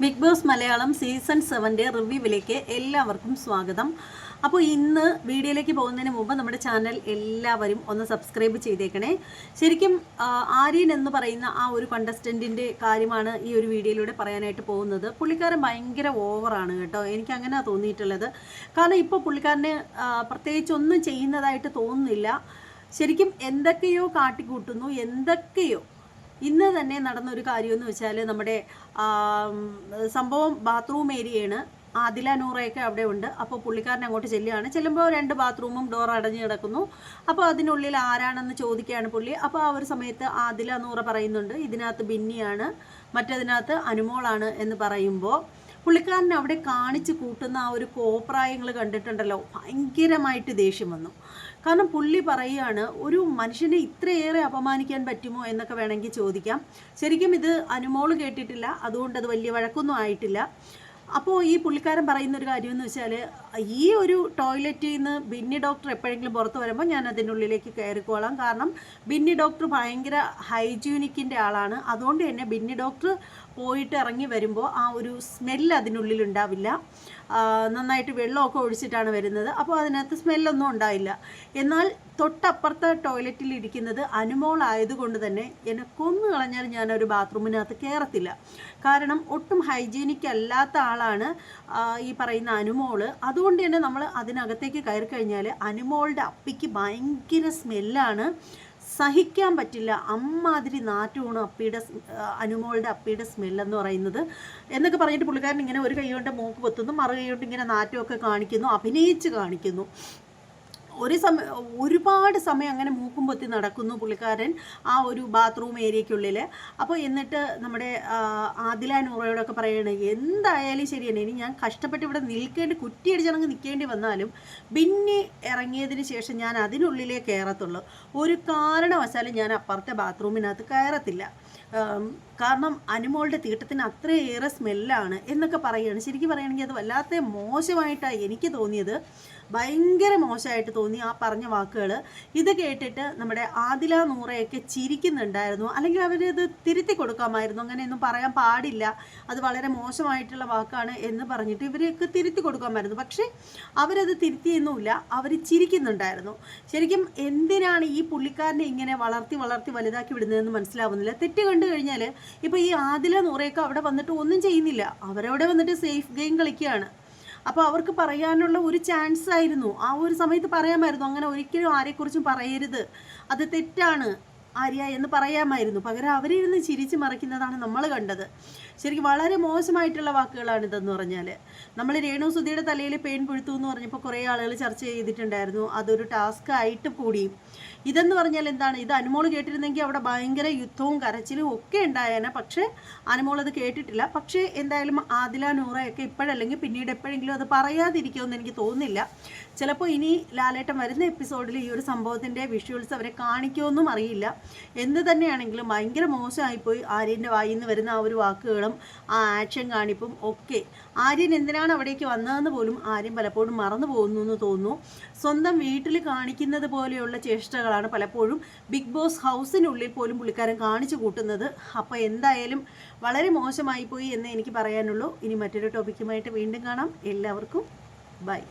Big boss Malayalam season സെവന്റെ റിവ്യൂവിലേക്ക് എല്ലാവർക്കും സ്വാഗതം. അപ്പോൾ ഇന്ന് വീഡിയോയിലേക്ക് പോകുന്നതിന് മുമ്പ് നമ്മുടെ ചാനൽ എല്ലാവരും ഒന്ന് സബ്സ്ക്രൈബ് ചെയ്തേക്കണേ. ശരിക്കും ആര്യൻ എന്ന് പറയുന്ന ആ ഒരു കണ്ടസ്റ്റന്റിന്റെ കാര്യമാണ് ഈ ഒരു വീഡിയോയിലൂടെ പറയാനായിട്ട് പോകുന്നത്. പുള്ളിക്കാരൻ ഭയങ്കര ഓവറാണ് കേട്ടോ. എനിക്ക് അങ്ങനെ തോന്നിയിട്ടുള്ളത്. കാരണം ഇപ്പോൾ പുള്ളിക്കാരന് പ്രത്യേകിച്ച് ഒന്നും ചെയ്യുന്നതായിട്ട് തോന്നുന്നില്ല. ശരിക്കും എന്തൊക്കെയോ കാട്ടിക്കൂട്ടുന്നു. എന്തൊക്കെയോ ഇന്ന് തന്നെ നടന്ന ഒരു കാര്യമെന്ന് വെച്ചാൽ നമ്മുടെ സംഭവം ബാത്റൂം ഏരിയയാണ്. ആദില നൂറയൊക്കെ അവിടെ ഉണ്ട്. അപ്പോൾ പുള്ളിക്കാരൻ അങ്ങോട്ട് ചെല്ലുകയാണ്. ചെല്ലുമ്പോൾ രണ്ട് ബാത്റൂമും ഡോർ അടഞ്ഞു കിടക്കുന്നു. അപ്പോൾ അതിനുള്ളിൽ ആരാണെന്ന് ചോദിക്കുകയാണ് പുള്ളി. അപ്പോൾ ആ ഒരു സമയത്ത് ആദില നൂറ പറയുന്നുണ്ട് ഇതിനകത്ത് ബിന്നിയാണ് മറ്റതിനകത്ത് അനുമോളാണ് എന്ന് പറയുമ്പോൾ പുള്ളിക്കാരൻ അവിടെ കാണിച്ച് കൂട്ടുന്ന ആ ഒരു കോപ്രായങ്ങൾ കണ്ടിട്ടുണ്ടല്ലോ. ഭയങ്കരമായിട്ട് ദേഷ്യം വന്നു. കാരണം പുള്ളി പറയുകയാണ് ഒരു മനുഷ്യനെ ഇത്രയേറെ അപമാനിക്കാൻ പറ്റുമോ? എന്നൊക്കെ വേണമെങ്കിൽ ചോദിക്കാം. ശരിക്കും ഇത് അനുമോൾ കേട്ടിട്ടില്ല. അതുകൊണ്ട് അത് വലിയ വഴക്കൊന്നും ആയിട്ടില്ല. അപ്പോൾ ഈ പുള്ളിക്കാരൻ പറയുന്ന ഒരു കാര്യം എന്ന് വെച്ചാൽ ഈ ഒരു ടോയ്ലറ്റിൽ നിന്ന് ബിന്നി ഡോക്ടർ എപ്പോഴെങ്കിലും പുറത്ത് വരുമ്പോൾ ഞാൻ അതിനുള്ളിലേക്ക് കയറിക്കോളാം. കാരണം ബിന്നി ഡോക്ടർ ഭയങ്കര ഹൈജീനിക്കിന്റെ ആളാണ്. അതുകൊണ്ട് തന്നെ ബിന്നി ഡോക്ടർ പോയിട്ട് ഇറങ്ങി വരുമ്പോൾ ആ ഒരു സ്മെല്ല് അതിനുള്ളിൽ ഉണ്ടാവില്ല. നന്നായിട്ട് വെള്ളമൊക്കെ ഒഴിച്ചിട്ടാണ് വരുന്നത്. അപ്പോൾ അതിനകത്ത് സ്മെല്ലൊന്നും ഉണ്ടായില്ല എന്നാൽ തൊട്ടപ്പുറത്തെ ടോയ്ലറ്റിൽ ഇരിക്കുന്നത് അനുമോൾ ആയതുകൊണ്ട് തന്നെ എന്നെ കൊന്നു കളഞ്ഞാൽ ഞാനൊരു ബാത്റൂമിനകത്ത് കയറത്തില്ല. കാരണം ഒട്ടും ഹൈജീനിക് അല്ലാത്ത ആളാണ് ആ, ഈ പറയുന്ന അനുമോൾ. അതുകൊണ്ട് തന്നെ നമ്മൾ അതിനകത്തേക്ക് കയറി കഴിഞ്ഞാൽ അനുമോളുടെ അപ്പിക്ക് ഭയങ്കര സ്മെല്ലാണ്. സഹിക്കാൻ പറ്റില്ല. അമ്മാതിരി നാറ്റമാണ് അപ്പിയുടെ അനുമോളുടെ അപ്പിയുടെ സ്മെല്ലെന്ന് പറയുന്നത്. എന്നൊക്കെ പറഞ്ഞിട്ട് പുള്ളിക്കാരൻ ഇങ്ങനെ ഒരു കൈ കൊണ്ട് മൂക്ക് പൊത്തുന്നു മറു കൈ കൊണ്ട് ഇങ്ങനെ നാറ്റമൊക്കെ കാണിക്കുന്നു അഭിനയിച്ച് കാണിക്കുന്നു. ഒരു സമയം ഒരുപാട് സമയം അങ്ങനെ മൂക്കും പൊത്തി നടക്കുന്നു പുള്ളിക്കാരൻ ആ ഒരു ബാത്റൂം ഏരിയയ്ക്കുള്ളിൽ അപ്പോൾ എന്നിട്ട് നമ്മുടെ ആദിലാൻ ആദില നൂറയോടൊക്കെ പറയണ എന്തായാലും ശരിയാണ് ഇനി ഞാൻ കഷ്ടപ്പെട്ട് ഇവിടെ നിൽക്കേണ്ടി കുറ്റിയടിച്ചണങ്ങ് നിൽക്കേണ്ടി വന്നാലും പിന്നെ ഇറങ്ങിയതിന് ശേഷം ഞാൻ അതിനുള്ളിലേ കയറത്തുള്ളൂ. ഒരു കാരണവശാലും ഞാൻ അപ്പുറത്തെ ബാത്റൂമിനകത്ത് കയറത്തില്ല. കാരണം അനുമോളുടെ തീട്ടത്തിന് അത്രയേറെ സ്മെല്ലാണ് എന്നൊക്കെ പറയുകയാണ് ശരിക്കും പറയുകയാണെങ്കിൽ അത് വല്ലാത്ത മോശമായിട്ടാണ് എനിക്ക് തോന്നിയത്. ഭയങ്കര മോശമായിട്ട് തോന്നി ആ പറഞ്ഞ വാക്കുകൾ ഇത് കേട്ടിട്ട് നമ്മുടെ ആദില നൂറയൊക്കെ ചിരിക്കുന്നുണ്ടായിരുന്നു. അല്ലെങ്കിൽ അവരത് തിരുത്തി കൊടുക്കാമായിരുന്നു. അങ്ങനെയൊന്നും പറയാൻ പാടില്ല. അത് വളരെ മോശമായിട്ടുള്ള വാക്കാണ് എന്ന് പറഞ്ഞിട്ട് ഇവരെയൊക്കെ തിരുത്തി കൊടുക്കാമായിരുന്നു. പക്ഷേ അവരത് തിരുത്തിയൊന്നുമില്ല. അവർ ചിരിക്കുന്നുണ്ടായിരുന്നു. ശരിക്കും എന്തിനാണ് ഈ പുള്ളിക്കാരനെ ഇങ്ങനെ വളർത്തി വളർത്തി വലുതാക്കി വിടുന്നതെന്ന് മനസ്സിലാവുന്നില്ല. തെറ്റ് കണ്ടു കഴിഞ്ഞാൽ ഇപ്പോൾ ഈ ആദില നൂറയൊക്കെ അവിടെ വന്നിട്ട് ഒന്നും ചെയ്യുന്നില്ല. അവരവിടെ വന്നിട്ട് സേഫ് ഗെയിം കളിക്കുകയാണ്. അപ്പോൾ അവർക്ക് പറയാനുള്ള ഒരു ചാൻസ് ആയിരുന്നു. ആ ഒരു സമയത്ത് പറയാമായിരുന്നു. അങ്ങനെ ഒരിക്കലും ആരെക്കുറിച്ചും പറയരുത്. അത് തെറ്റാണ് ആര്യ എന്ന് പറയാമായിരുന്നു. പകരം അവരിരുന്ന് ചിരിച്ച് മറിക്കുന്നതാണ് നമ്മൾ കണ്ടത്. ശരിക്കും വളരെ മോശമായിട്ടുള്ള വാക്കുകളാണ് ഇതെന്ന് പറഞ്ഞാൽ നമ്മൾ രേണു സുധിയുടെ തലയിൽ പെയിൻ പുഴുത്തു എന്ന് പറഞ്ഞപ്പോൾ കുറേ ആളുകൾ ചർച്ച ചെയ്തിട്ടുണ്ടായിരുന്നു. അതൊരു ടാസ്ക് ആയിട്ട് കൂടി. ഇതെന്ന് പറഞ്ഞാൽ എന്താണ്? ഇത് അനുമോൾ കേട്ടിരുന്നെങ്കിൽ അവിടെ ഭയങ്കര യുദ്ധവും കരച്ചിലും ഒക്കെ ഉണ്ടായേനെ. പക്ഷേ അനുമോൾ അത് കേട്ടിട്ടില്ല. പക്ഷേ എന്തായാലും ആദില നൂറയൊക്കെ ഇപ്പോഴല്ലെങ്കിൽ പിന്നീട് എപ്പോഴെങ്കിലും അത് പറയാതിരിക്കുമെന്ന് എനിക്ക് തോന്നുന്നില്ല. ചിലപ്പോൾ ഇനി ലാലേട്ടൻ വരുന്ന എപ്പിസോഡിൽ ഈ ഒരു സംഭവത്തിന്റെ വിഷ്വൽസ് അവരെ കാണിക്കുമെന്നും അറിയില്ല. എന്ത് തന്നെയാണെങ്കിലും ഭയങ്കര മോശമായിപ്പോയി ആര്യന്റെ വായിൽ നിന്ന് വരുന്ന ആ ഒരു വാക്കുകളും ആ ആക്ഷൻ കാണിപ്പും ഒക്കെ. ആര്യൻ എന്തിനാണ് അവിടേക്ക് വന്നതെന്ന് പോലും ആരും പലപ്പോഴും മറന്നു പോകുന്നു എന്ന് തോന്നുന്നു. സ്വന്തം വീട്ടിൽ കാണിക്കുന്നത് പോലെയുള്ള ചേഷ്ടകളാണ് പലപ്പോഴും ബിഗ് ബോസ് ഹൗസിനുള്ളിൽ പോലും പുള്ളിക്കാരൻ കാണിച്ചു കൂട്ടുന്നത്. അപ്പോൾ എന്തായാലും വളരെ മോശമായി പോയി എന്ന് എനിക്ക് പറയാനുള്ളൂ. ഇനി മറ്റൊരു ടോപ്പിക്കുമായിട്ട് വീണ്ടും കാണാം. എല്ലാവർക്കും ബൈ